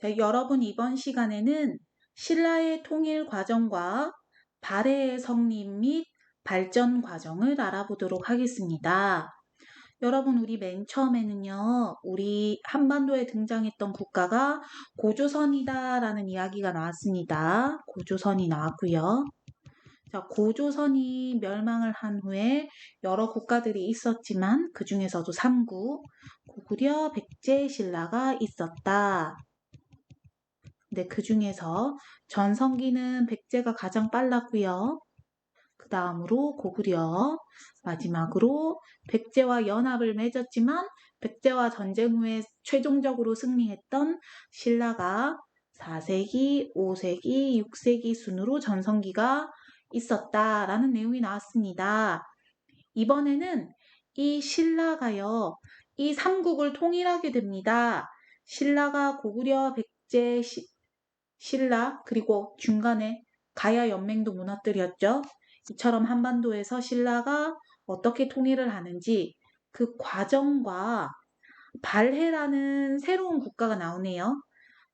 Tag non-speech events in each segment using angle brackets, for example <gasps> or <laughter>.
자, 여러분 이번 시간에는 신라의 통일 과정과 발해의 성립 및 발전 과정을 알아보도록 하겠습니다. 여러분 우리 맨 처음에는요. 우리 한반도에 등장했던 국가가 고조선이다 라는 이야기가 나왔습니다. 고조선이 나왔고요. 자, 고조선이 멸망을 한 후에 여러 국가들이 있었지만 그 중에서도 삼국 고구려 백제 신라가 있었다. 근데 그 중에서 전성기는 백제가 가장 빨랐고요. 그 다음으로 고구려, 마지막으로 백제와 연합을 맺었지만 백제와 전쟁 후에 최종적으로 승리했던 신라가 4세기, 5세기, 6세기 순으로 전성기가 있었다라는 내용이 나왔습니다. 이번에는 이 신라가요, 이 삼국을 통일하게 됩니다. 신라가 고구려, 백제, 시, 신라, 그리고 중간에 가야 연맹도 무너뜨렸죠. 이처럼 한반도에서 신라가 어떻게 통일을 하는지 그 과정과 발해라는 새로운 국가가 나오네요.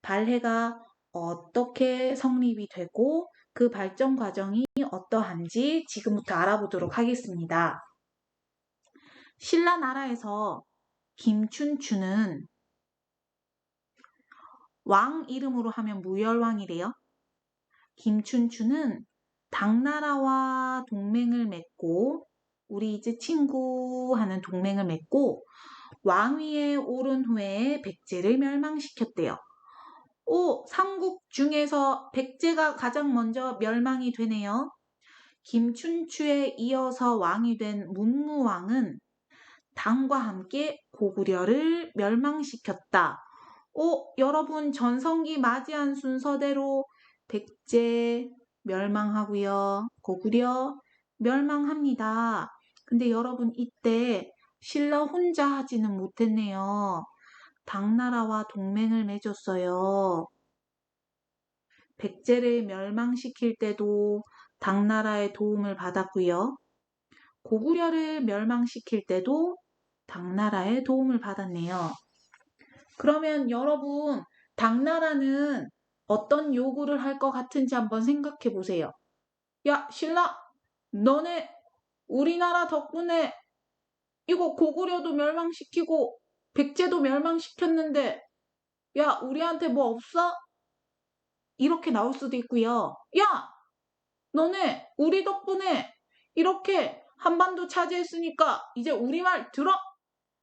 발해가 어떻게 성립이 되고 그 발전 과정이 어떠한지 지금부터 알아보도록 하겠습니다. 신라 나라에서 김춘추는 왕 이름으로 하면 무열왕이래요. 김춘추는 당나라와 동맹을 맺고 우리 이제 친구 하는 동맹을 맺고 왕위에 오른 후에 백제를 멸망시켰대요. 오, 삼국 중에서 백제가 가장 먼저 멸망이 되네요. 김춘추에 이어서 왕이 된 문무왕은 당과 함께 고구려를 멸망시켰다. 오, 여러분 전성기 맞이한 순서대로 백제 멸망하고요. 고구려 멸망합니다. 근데 여러분 이때 신라 혼자 하지는 못했네요. 당나라와 동맹을 맺었어요. 백제를 멸망시킬 때도 당나라의 도움을 받았고요. 고구려를 멸망시킬 때도 당나라의 도움을 받았네요. 그러면 여러분, 당나라는 어떤 요구를 할 것 같은지 한번 생각해 보세요. 야, 신라, 너네 우리나라 덕분에 이거 고구려도 멸망시키고 백제도 멸망시켰는데 야, 우리한테 뭐 없어? 이렇게 나올 수도 있고요. 야, 너네 우리 덕분에 이렇게 한반도 차지했으니까 이제 우리 말 들어?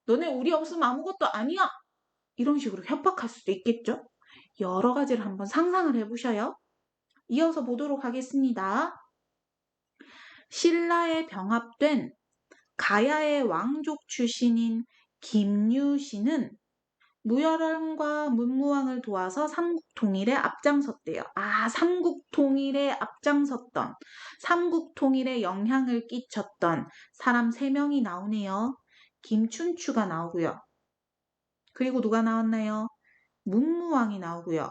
너네 우리 없으면 아무것도 아니야. 이런 식으로 협박할 수도 있겠죠. 여러 가지를 한번 상상을 해보셔요. 이어서 보도록 하겠습니다. 신라에 병합된 가야의 왕족 출신인 김유신은 무열왕과 문무왕을 도와서 삼국 통일에 앞장섰대요. 아, 삼국 통일에 앞장섰던, 삼국 통일에 영향을 끼쳤던 사람 3명이 나오네요. 김춘추가 나오고요. 그리고 누가 나왔나요? 문무왕이 나오고요.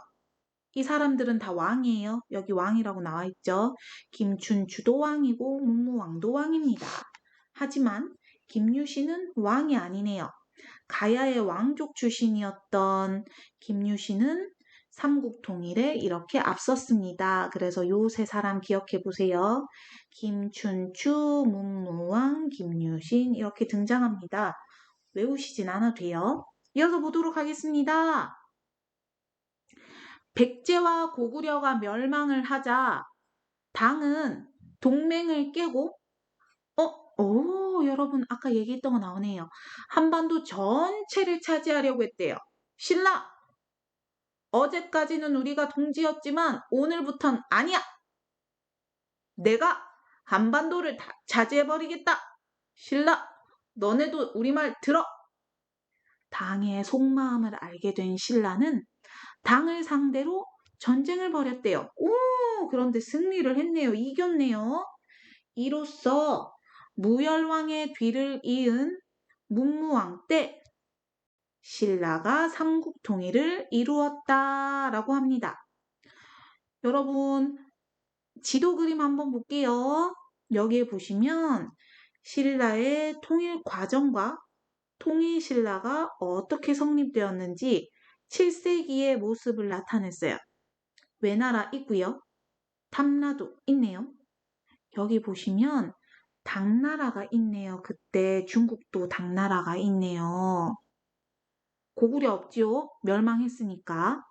이 사람들은 다 왕이에요. 여기 왕이라고 나와 있죠. 김춘추도 왕이고 문무왕도 왕입니다. 하지만 김유신은 왕이 아니네요. 가야의 왕족 출신이었던 김유신은 삼국 통일에 이렇게 앞섰습니다. 그래서 요 세 사람 기억해 보세요. 김춘추, 문무왕, 김유신 이렇게 등장합니다. 외우시진 않아도 돼요. 이어서 보도록 하겠습니다. 백제와 고구려가 멸망을 하자 당은 동맹을 깨고 어, 오, 여러분 아까 얘기했던 거 나오네요. 한반도 전체를 차지하려고 했대요. 신라 어제까지는 우리가 동지였지만 오늘부턴 아니야. 내가 한반도를 다 차지해버리겠다. 신라 너네도 우리 말 들어. 당의 속마음을 알게 된 신라는 당을 상대로 전쟁을 벌였대요. 오, 그런데 승리를 했네요. 이겼네요. 이로써 무열왕의 뒤를 이은 문무왕 때 신라가 삼국 통일을 이루었다라고 합니다. 여러분, 지도 그림 한번 볼게요. 여기에 보시면 신라의 통일 과정과 통일신라가 어떻게 성립되었는지 7세기의 모습을 나타냈어요. 외나라 있고요. 탐라도 있네요. 여기 보시면 당나라가 있네요. 그때 중국도 당나라가 있네요. 고구려 없지요? 멸망했으니까.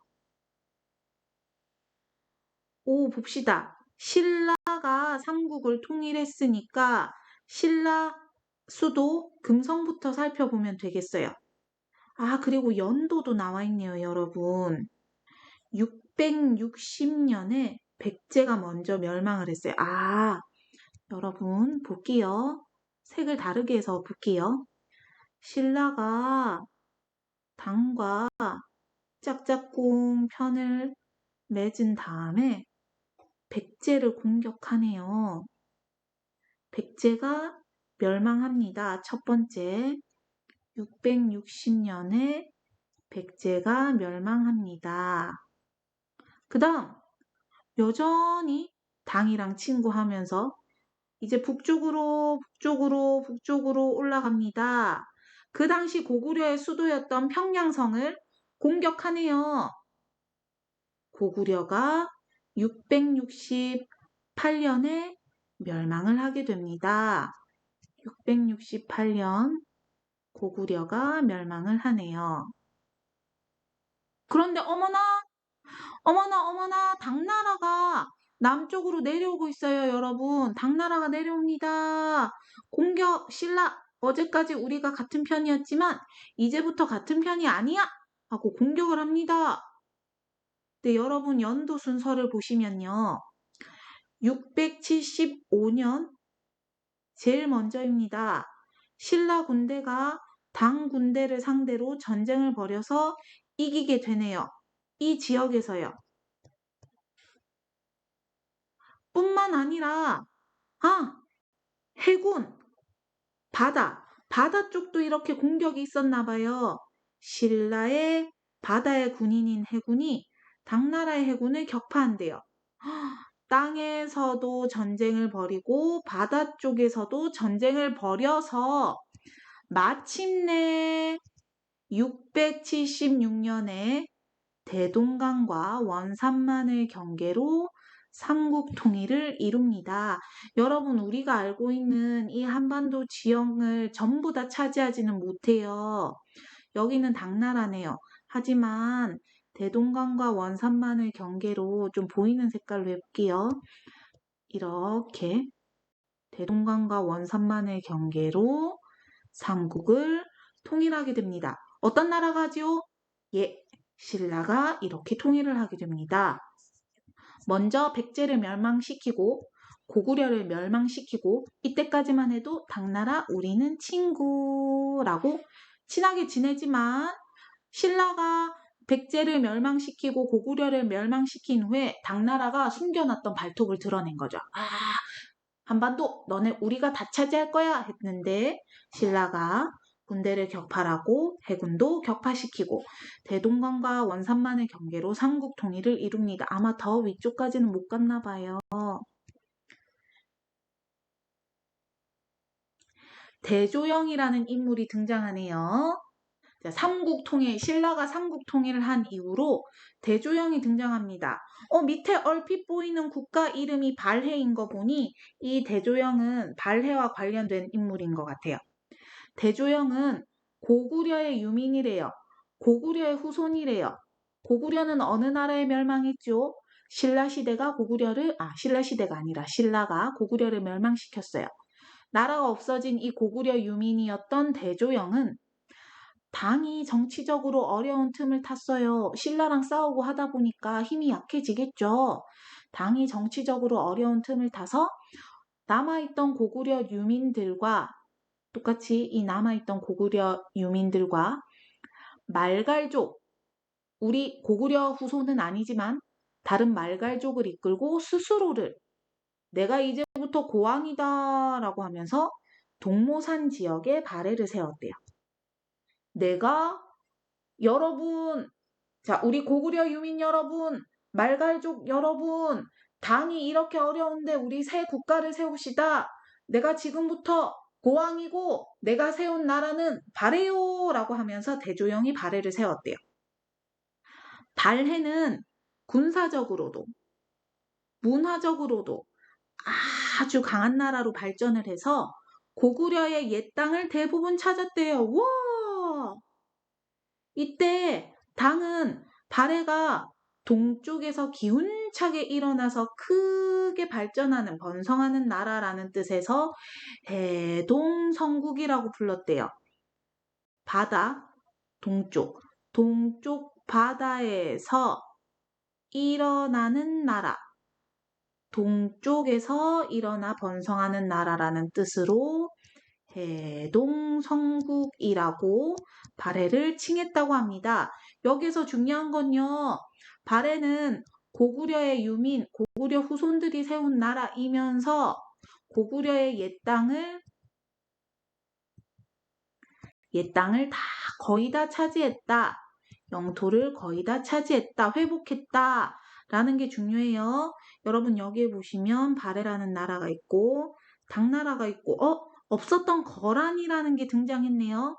오, 봅시다. 신라가 삼국을 통일했으니까 신라 수도 금성부터 살펴보면 되겠어요. 아, 그리고 연도도 나와 있네요, 여러분. 660년에 백제가 먼저 멸망을 했어요. 아, 여러분, 볼게요. 색을 다르게 해서 볼게요. 신라가 당과 짝짝꿍 편을 맺은 다음에 백제를 공격하네요. 백제가 멸망합니다. 첫 번째, 660년에 백제가 멸망합니다. 그 다음, 여전히 당이랑 친구하면서 이제 북쪽으로, 북쪽으로, 북쪽으로 올라갑니다. 그 당시 고구려의 수도였던 평양성을 공격하네요. 고구려가 668년에 멸망을 하게 됩니다. 668년 고구려가 멸망을 하네요. 그런데 어머나, 어머나, 어머나, 당나라가 남쪽으로 내려오고 있어요, 여러분. 당나라가 내려옵니다. 공격, 신라. 어제까지 우리가 같은 편이었지만, 이제부터 같은 편이 아니야! 하고 공격을 합니다. 네, 여러분 연도 순서를 보시면요. 675년 제일 먼저입니다. 신라 군대가 당 군대를 상대로 전쟁을 벌여서 이기게 되네요. 이 지역에서요. 뿐만 아니라 아 해군 바다 바다 쪽도 이렇게 공격이 있었나 봐요. 신라의 바다의 군인인 해군이 당나라의 해군을 격파한대요. 땅에서도 전쟁을 벌이고 바다 쪽에서도 전쟁을 벌여서 마침내 676년에 대동강과 원산만을 경계로 삼국 통일을 이룹니다. 여러분, 우리가 알고 있는 이 한반도 지형을 전부 다 차지하지는 못해요. 여기는 당나라네요. 하지만 대동강과 원산만을 경계로 좀 보이는 색깔로 해볼게요. 이렇게 대동강과 원산만을 경계로 삼국을 통일하게 됩니다. 어떤 나라가 하지요? 예, 신라가 이렇게 통일을 하게 됩니다. 먼저 백제를 멸망시키고 고구려를 멸망시키고 이때까지만 해도 당나라 우리는 친구라고 친하게 지내지만 신라가 백제를 멸망시키고 고구려를 멸망시킨 후에 당나라가 숨겨놨던 발톱을 드러낸 거죠. 아, 한반도 너네 우리가 다 차지할 거야 했는데 신라가 군대를 격파하고 해군도 격파시키고 대동강과 원산만의 경계로 삼국 통일을 이룹니다. 아마 더 위쪽까지는 못 갔나 봐요. 대조영이라는 인물이 등장하네요. 삼국 통일, 신라가 삼국 통일을 한 이후로 대조영이 등장합니다. 어, 밑에 얼핏 보이는 국가 이름이 발해인 거 보니 이 대조영은 발해와 관련된 인물인 것 같아요. 대조영은 고구려의 유민이래요. 고구려의 후손이래요. 고구려는 어느 나라에 멸망했죠? 신라 시대가 고구려를 아 신라 시대가 아니라 신라가 고구려를 멸망시켰어요. 나라가 없어진 이 고구려 유민이었던 대조영은 당이 정치적으로 어려운 틈을 탔어요. 신라랑 싸우고 하다 보니까 힘이 약해지겠죠. 당이 정치적으로 어려운 틈을 타서 남아있던 고구려 유민들과 똑같이 이 남아있던 고구려 유민들과 말갈족, 우리 고구려 후손은 아니지만 다른 말갈족을 이끌고 스스로를 내가 이제부터 고왕이다 라고 하면서 동모산 지역에 발해를 세웠대요. 내가 여러분, 자, 우리 고구려 유민 여러분, 말갈족 여러분, 당이 이렇게 어려운데 우리 새 국가를 세웁시다. 내가 지금부터 고왕이고 내가 세운 나라는 바래요 라고 하면서 대조영이 바래를 세웠대요. 발해는 군사적으로도 문화적으로도 아주 강한 나라로 발전을 해서 고구려의 옛 땅을 대부분 찾았대요. 와! 이때 당은 발해가 동쪽에서 기운차게 일어나서 크게 발전하는 번성하는 나라라는 뜻에서 해동성국이라고 불렀대요. 바다, 동쪽, 동쪽 바다에서 일어나는 나라, 동쪽에서 일어나 번성하는 나라라는 뜻으로 해동성국이라고 발해를 칭했다고 합니다. 여기서 중요한 건요. 발해는 고구려의 유민, 고구려 후손들이 세운 나라이면서 고구려의 옛 땅을 옛 땅을 다 거의 다 차지했다. 영토를 거의 다 차지했다. 회복했다. 라는 게 중요해요. 여러분 여기에 보시면 발해라는 나라가 있고 당나라가 있고 어? 없었던 거란이라는 게 등장했네요.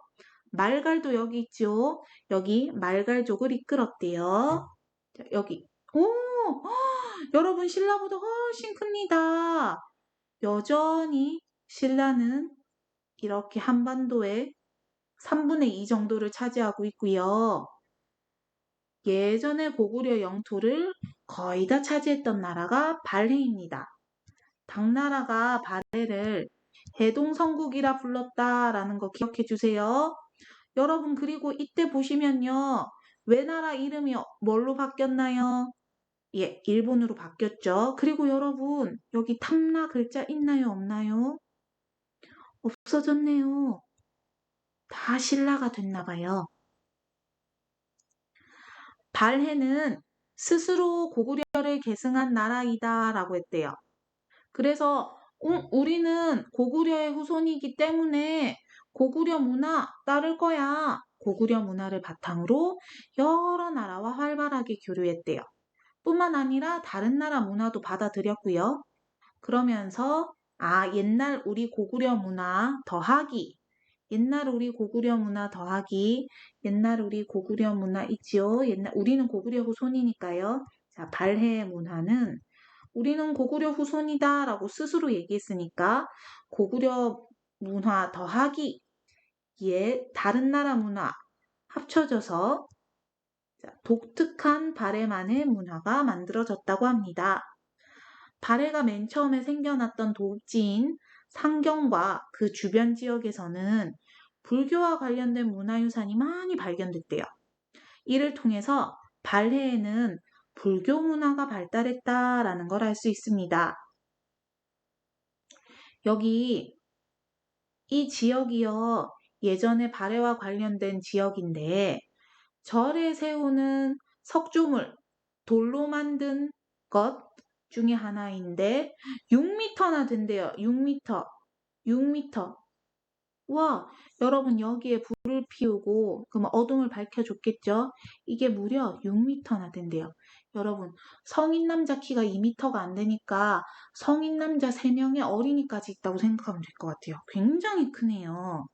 말갈도 여기 있죠. 여기 말갈족을 이끌었대요. 자, 여기 오! 허, <gasps> 여러분 신라보다 훨씬 큽니다. 여전히 신라는 이렇게 한반도에 3분의 2 정도를 차지하고 있고요. 예전에 고구려 영토를 거의 다 차지했던 나라가 발해입니다. 당나라가 발해를 해동성국이라 불렀다라는 거 기억해 주세요. 여러분 그리고 이때 보시면요. 왜 나라 이름이 뭘로 바뀌었나요? 예, 일본으로 바뀌었죠. 그리고 여러분 여기 탐라 글자 있나요? 없나요? 없어졌네요. 다 신라가 됐나 봐요. 발해는 스스로 고구려를 계승한 나라이다 라고 했대요. 그래서 음, 우리는 고구려의 후손이기 때문에 고구려 문화 따를 거야. 고구려 문화를 바탕으로 여러 나라와 활발하게 교류했대요. 뿐만 아니라 다른 나라 문화도 받아들였고요. 그러면서 아 옛날 우리 고구려 문화 더하기 옛날 우리 고구려 문화 더하기 옛날 우리 고구려 문화 있지요. 옛날 우리는 고구려 후손이니까요. 자 발해 문화는 우리는 고구려 후손이다라고 스스로 얘기했으니까 고구려 문화 더하기 예 다른 나라 문화 합쳐져서 독특한 발해만의 문화가 만들어졌다고 합니다. 발해가 맨 처음에 생겨났던 도읍지인 상경과 그 주변 지역에서는 불교와 관련된 문화유산이 많이 발견됐대요. 이를 통해서 발해에는 불교 문화가 발달했다라는 걸 알 수 있습니다. 여기 이 지역이요. 예전에 발해와 관련된 지역인데 절에 세우는 석조물, 돌로 만든 것 중에 하나인데 6m나 된대요. 6m. 6m. 와, 여러분 여기에 불을 피우고 그럼 어둠을 밝혀줬겠죠? 이게 무려 6m나 된대요. 여러분 성인 남자 키가 2m가 안 되니까 성인 남자 3명의 어린이까지 있다고 생각하면 될 것 같아요. 굉장히 크네요.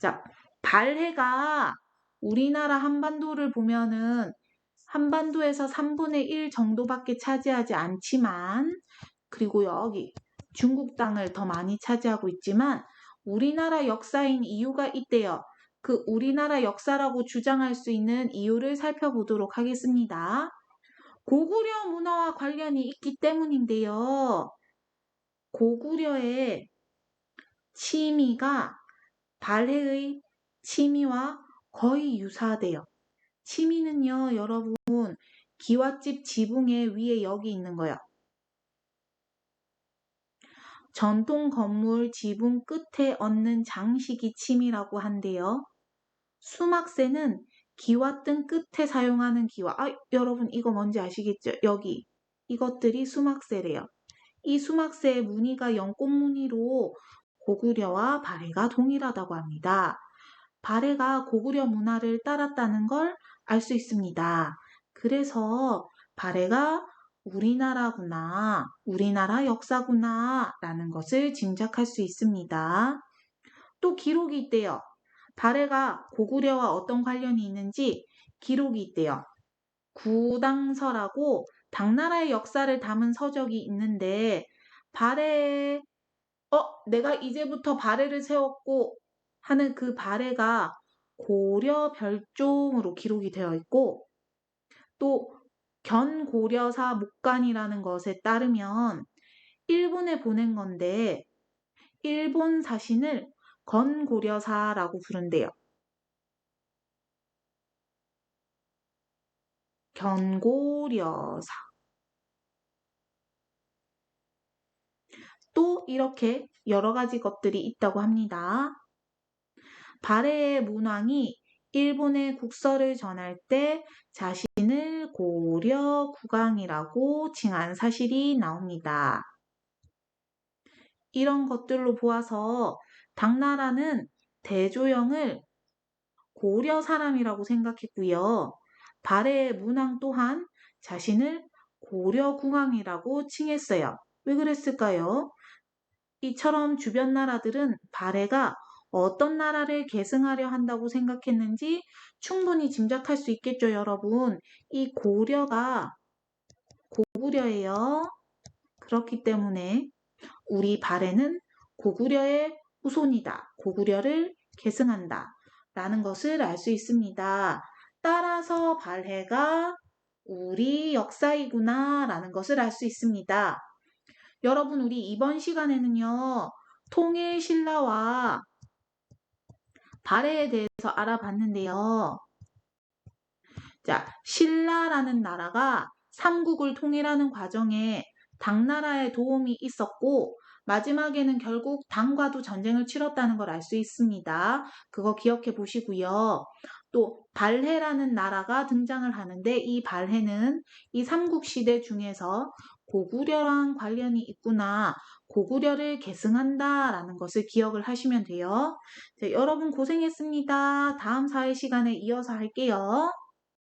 자, 발해가 우리나라 한반도를 보면은 한반도에서 3분의 1 정도밖에 차지하지 않지만 그리고 여기 중국 땅을 더 많이 차지하고 있지만 우리나라 역사인 이유가 있대요. 그 우리나라 역사라고 주장할 수 있는 이유를 살펴보도록 하겠습니다. 고구려 문화와 관련이 있기 때문인데요. 고구려의 취미가 발해의 취미와 거의 유사돼요. 취미는요, 여러분, 기와집 지붕의 위에 여기 있는 거예요. 전통 건물 지붕 끝에 얹는 장식이 침이라고 한대요. 수막새는 기와등 끝에 사용하는 기와. 아, 여러분 이거 뭔지 아시겠죠? 여기 이것들이 수막새래요. 이 수막새의 무늬가 연꽃무늬로 고구려와 발해가 동일하다고 합니다. 발해가 고구려 문화를 따랐다는 걸 알 수 있습니다. 그래서 발해가 우리나라구나, 우리나라 역사구나 라는 것을 짐작할 수 있습니다. 또 기록이 있대요. 발해가 고구려와 어떤 관련이 있는지 기록이 있대요. 구당서라고 당나라의 역사를 담은 서적이 있는데 발해 어 내가 이제부터 발해를 세웠고 하는 그 발해가 고려 별종으로 기록이 되어 있고 또 견고려사 목간이라는 것에 따르면 일본에 보낸 건데 일본 사신을 건고려사라고 부른대요. 견고려사. 또 이렇게 여러 가지 것들이 있다고 합니다. 발해의 문왕이 일본에 국서를 전할 때 자신을 고려 국왕이라고 칭한 사실이 나옵니다. 이런 것들로 보아서 당나라는 대조영을 고려 사람이라고 생각했고요. 발해의 문왕 또한 자신을 고려 국왕이라고 칭했어요. 왜 그랬을까요? 이처럼 주변 나라들은 발해가 어떤 나라를 계승하려 한다고 생각했는지 충분히 짐작할 수 있겠죠, 여러분. 이 고려가 고구려예요. 그렇기 때문에 우리 발해는 고구려의 후손이다. 고구려를 계승한다. 라는 것을 알 수 있습니다. 따라서 발해가 우리 역사이구나 라는 것을 알 수 있습니다. 여러분 우리 이번 시간에는요. 통일 신라와 발해에 대해서 알아봤는데요. 자, 신라라는 나라가 삼국을 통일하는 과정에 당나라의 도움이 있었고 마지막에는 결국 당과도 전쟁을 치렀다는 걸 알 수 있습니다. 그거 기억해 보시고요. 또 발해라는 나라가 등장을 하는데 이 발해는 이 삼국시대 중에서 고구려랑 관련이 있구나. 고구려를 계승한다 라는 것을 기억을 하시면 돼요. 자, 여러분 고생했습니다. 다음 사회 시간에 이어서 할게요.